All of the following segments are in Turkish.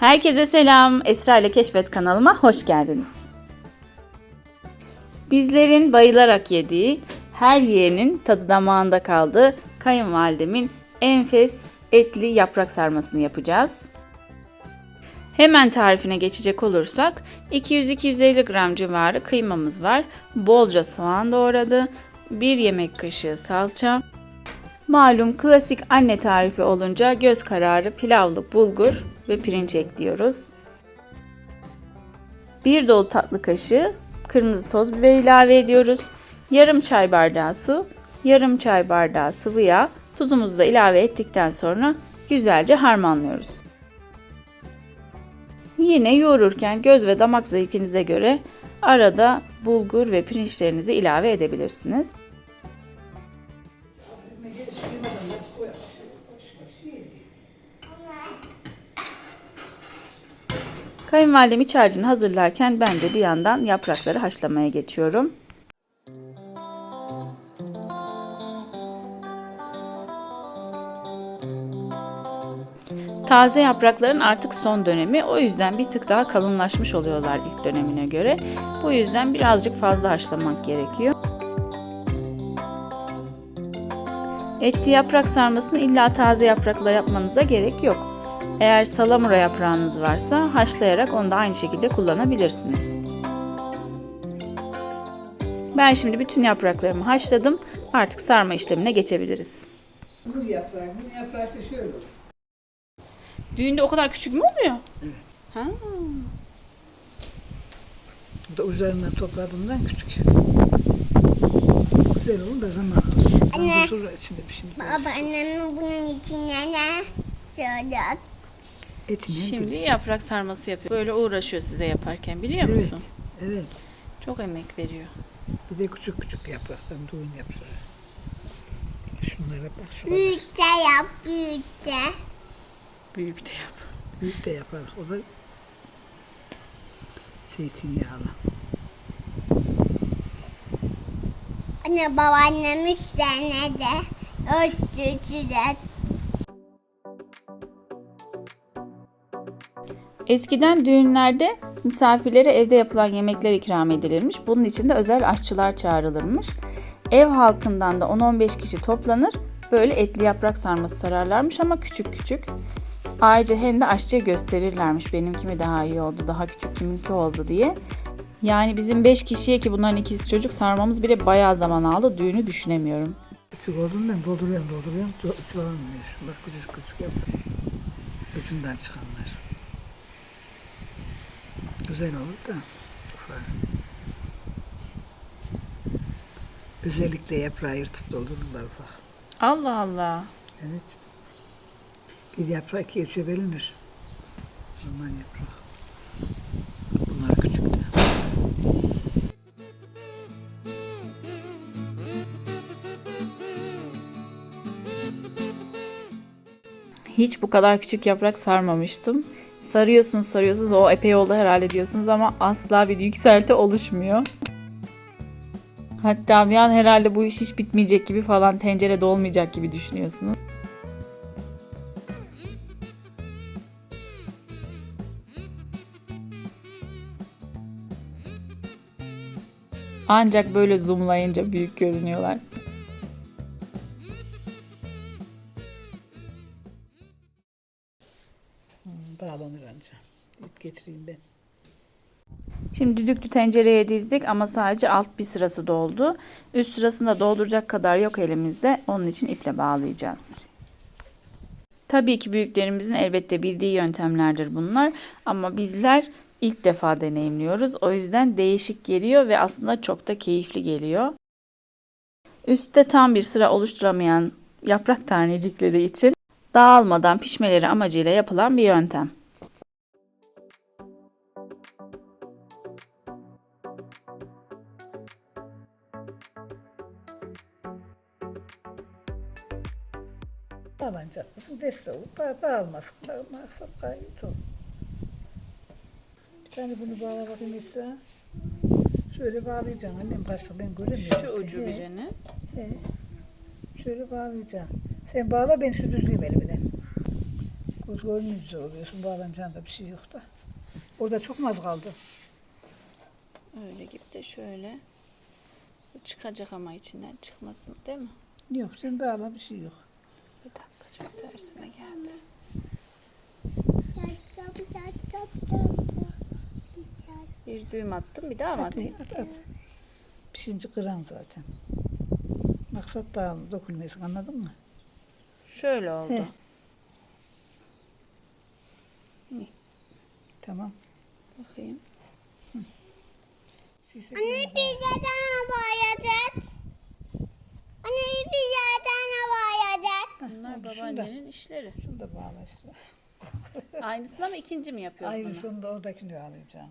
Herkese selam. Esra ile Keşfet kanalıma hoş geldiniz. Bizlerin bayılarak yediği, her yiyenin tadı damağında kaldığı kayınvalidemin enfes etli yaprak sarmasını yapacağız. Hemen tarifine geçecek olursak 200-250 gram civarı kıymamız var. Bolca soğan doğradı. 1 yemek kaşığı salça. Malum klasik anne tarifi olunca göz kararı pilavlık bulgur ve pirinç ekliyoruz. 1 dolu tatlı kaşığı kırmızı toz biber ilave ediyoruz. Yarım çay bardağı su, yarım çay bardağı sıvı yağ, tuzumuzu da ilave ettikten sonra güzelce harmanlıyoruz. Yine yoğururken göz ve damak zevkinize göre arada bulgur ve pirinçlerinizi ilave edebilirsiniz. Kayınvalidem iç harcını hazırlarken ben de bir yandan yaprakları haşlamaya geçiyorum. Taze yaprakların artık son dönemi o yüzden bir tık daha kalınlaşmış oluyorlar ilk dönemine göre. Bu yüzden birazcık fazla haşlamak gerekiyor. Etli yaprak sarmasını illa taze yaprakla yapmanıza gerek yok. Eğer salamura yaprağınız varsa haşlayarak onu da aynı şekilde kullanabilirsiniz. Ben şimdi bütün yapraklarımı haşladım. Artık sarma işlemine geçebiliriz. Gül yaprağı, yaprağı ise şöyle olur. Düğünde o kadar küçük mü oluyor? Ha. Bu da üzerinden topladığımdan küçük. Güzel olur da zaman alır. Anne. Sonra içinde bir şey Baba annemin bunun içine ne söyle? Etine Şimdi bir- yaprak sarması yapıyor. Böyle uğraşıyor size yaparken biliyor Evet, musun? evet. Çok emek veriyor. Bir de küçük küçük yapraktan düğün yaprağı. Şunlara bak, şuna bak. Büyükçe yap büyükçe. Büyük de yap. Büyük de yaparız. O da zeytinyağlı. Anne babaannem üstüne de örtü çizet. Eskiden düğünlerde misafirlere evde yapılan yemekler ikram edilirmiş. Bunun için de özel aşçılar çağrılırmış. Ev halkından da 10-15 kişi toplanır. Böyle etli yaprak sarması sararlarmış ama küçük küçük. Ayrıca hem de aşçıya gösterirlermiş benimki mi daha iyi oldu, daha küçük kiminki oldu diye. Yani bizim 5 kişiye ki bunların ikisi çocuk sarmamız bile bayağı zaman aldı. Düğünü düşünemiyorum. Küçük olduğundan dolduruyorum, dolduruyorum. ço- Çoğalmıyor. Bak küçük küçük yaprak. Ucundan çıkanlar. Güzel olur da. Özellikle yaprağı yırtıp doldururlar ufak. Allah Allah. Evet. Bir yaprak ikiye çöbelinir. Normal yaprak. Bunlar küçük de. Hiç bu kadar küçük yaprak sarmamıştım. Sarıyorsunuz sarıyorsunuz o epey oldu herhalde diyorsunuz ama asla bir yükselti oluşmuyor. Hatta bir an herhalde bu iş hiç bitmeyecek gibi falan tencerede olmayacak gibi düşünüyorsunuz. Ancak böyle zoomlayınca büyük görünüyorlar. Getireyim ben. Şimdi düdüklü tencereye dizdik ama sadece alt bir sırası doldu. Üst sırasını da dolduracak kadar yok elimizde. Onun için iple bağlayacağız. Tabii ki büyüklerimizin elbette bildiği yöntemlerdir bunlar ama bizler ilk defa deneyimliyoruz. O yüzden değişik geliyor ve aslında çok da keyifli geliyor. Üstte tam bir sıra oluşturamayan yaprak tanecikleri için dağılmadan pişmeleri amacıyla yapılan bir yöntem. Bu deste olup bağ, bağılmasın. Bağ, maksat gayet o. Bir tane bunu bağla bakayım Esra. Şöyle bağlayacaksın annem karşı ben göremiyorum. He, birini. he. Şöyle bağlayacaksın. Sen bağla ben şu düzleyeyim elimden. Görünüyor güzel oluyorsun. Bağlanacağında bir şey yok da. Orada çok mu az kaldı? Öyle gibi de şöyle. Çıkacak ama içinden çıkmasın değil mi? Yok sen bağla bir şey yok. Bir dakika çok tersime geldi. Bir düğüm attım bir daha mı atayım? At, at. Pişince kıran zaten. Maksat daha dokunmayasın anladın mı? Şöyle oldu. He. Tamam. Bakayım. Anne bir zaten boyadık. Anne bir zaten Bunlar babaannenin işleri. Şunu da bağla işte. Aynısını ama ikinci mi yapıyoruz Aynı bunu? şunu da oradakini bağlayacağım.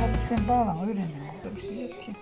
Hadi sen bağlama öğrenin. Burada bir şey yok ki.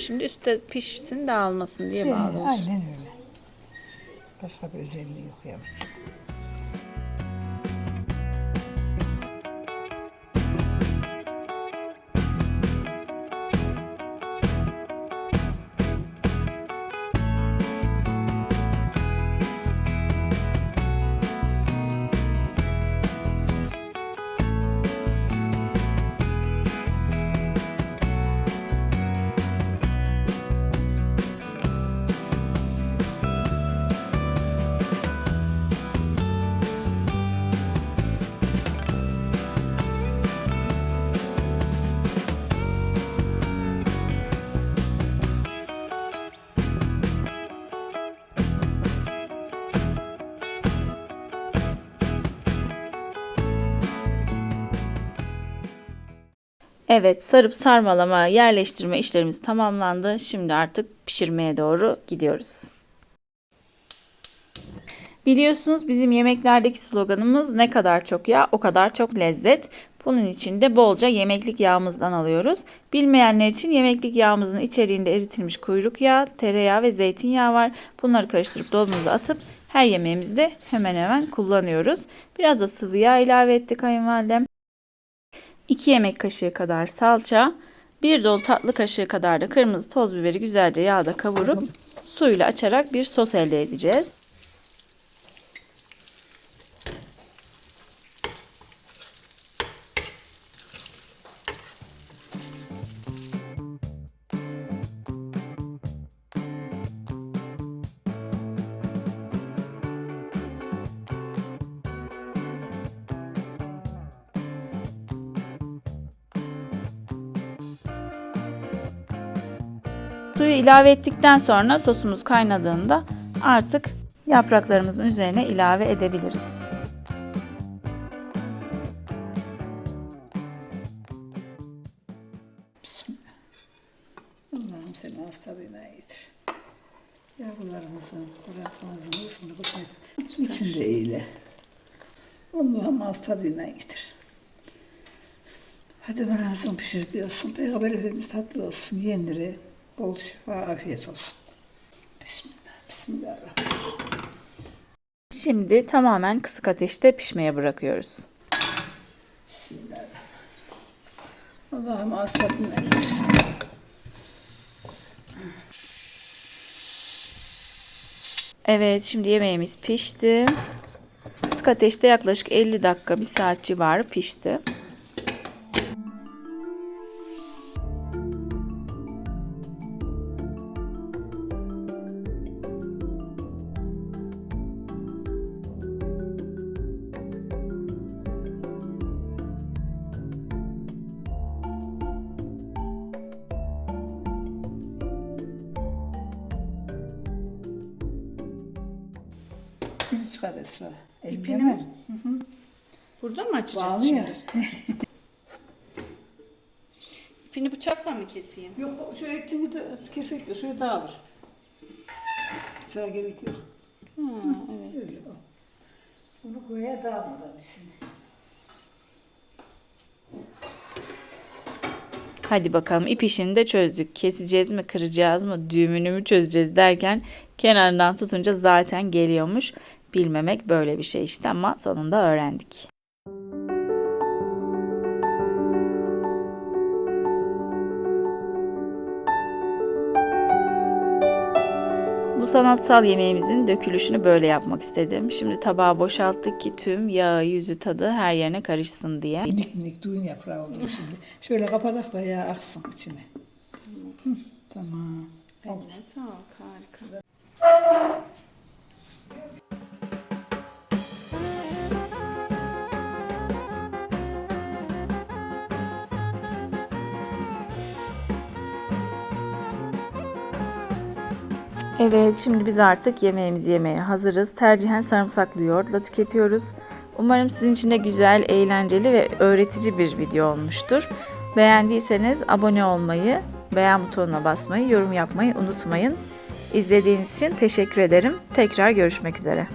Şimdi üstte pişsin dağılmasın diye bağlıyoruz. aynen öyle. Başka bir özelliği yok yavrucuğum. Evet sarıp sarmalama yerleştirme işlerimiz tamamlandı. Şimdi artık pişirmeye doğru gidiyoruz. Biliyorsunuz bizim yemeklerdeki sloganımız ne kadar çok yağ o kadar çok lezzet. Bunun için de bolca yemeklik yağımızdan alıyoruz. Bilmeyenler için yemeklik yağımızın içeriğinde eritilmiş kuyruk yağı, tereyağı ve zeytinyağı var. Bunları karıştırıp dolabımıza atıp her yemeğimizde hemen hemen kullanıyoruz. Biraz da sıvı yağ ilave etti kayınvalidem. 2 yemek kaşığı kadar salça, 1 dolu tatlı kaşığı kadar da kırmızı toz biberi güzelce yağda kavurup suyla açarak bir sos elde edeceğiz. Suyu ilave ettikten sonra sosumuz kaynadığında artık yapraklarımızın üzerine ilave edebiliriz. Bismillah. Allah'ım seni. Yavrularımızın, iyisini bu içinde eyle. Allah'ım hastalığına iyidir. Hadi bana nasıl pişir diyorsun. Peygamber Efendimiz tatlı olsun. Yeniri. Bol şifa, afiyet olsun. Bismillah. Bismillahirrahmanirrahim. Şimdi tamamen kısık ateşte pişmeye bırakıyoruz. Bismillahirrahmanirrahim. Allah'ım hastalığına iyidir. Evet şimdi yemeğimiz pişti. Kısık ateşte yaklaşık 50 dakika, 1 saat civarı pişti. Şimdi çıkar Esra. İpini İpini mi? Burada mı açacağız Bağlı ya. İpini bıçakla mı keseyim? Yok şu etini de kesinlikle şöyle dağılır. Bıçağa gerek yok. Ha, evet. Öyle o. Bunu koya dağılmadan bitsin. Hadi bakalım ip işini de çözdük. Keseceğiz mi, kıracağız mı, düğümünü mü çözeceğiz derken kenarından tutunca zaten geliyormuş. Bilmemek böyle bir şey işte ama sonunda öğrendik. Bu sanatsal yemeğimizin dökülüşünü böyle yapmak istedim. Şimdi tabağa boşalttık ki tüm yağı, yüzü, tadı her yerine karışsın diye. Minik minik düğüm yaprağı oldu şimdi. Şöyle kapatak da yağ aksın içine. Hı, tamam. Eline sağlık, harika. Evet, şimdi biz artık yemeğimizi yemeye hazırız. Tercihen sarımsaklı yoğurtla tüketiyoruz. Umarım sizin için de güzel, eğlenceli ve öğretici bir video olmuştur. Beğendiyseniz abone olmayı, beğen butonuna basmayı, yorum yapmayı unutmayın. İzlediğiniz için teşekkür ederim. Tekrar görüşmek üzere.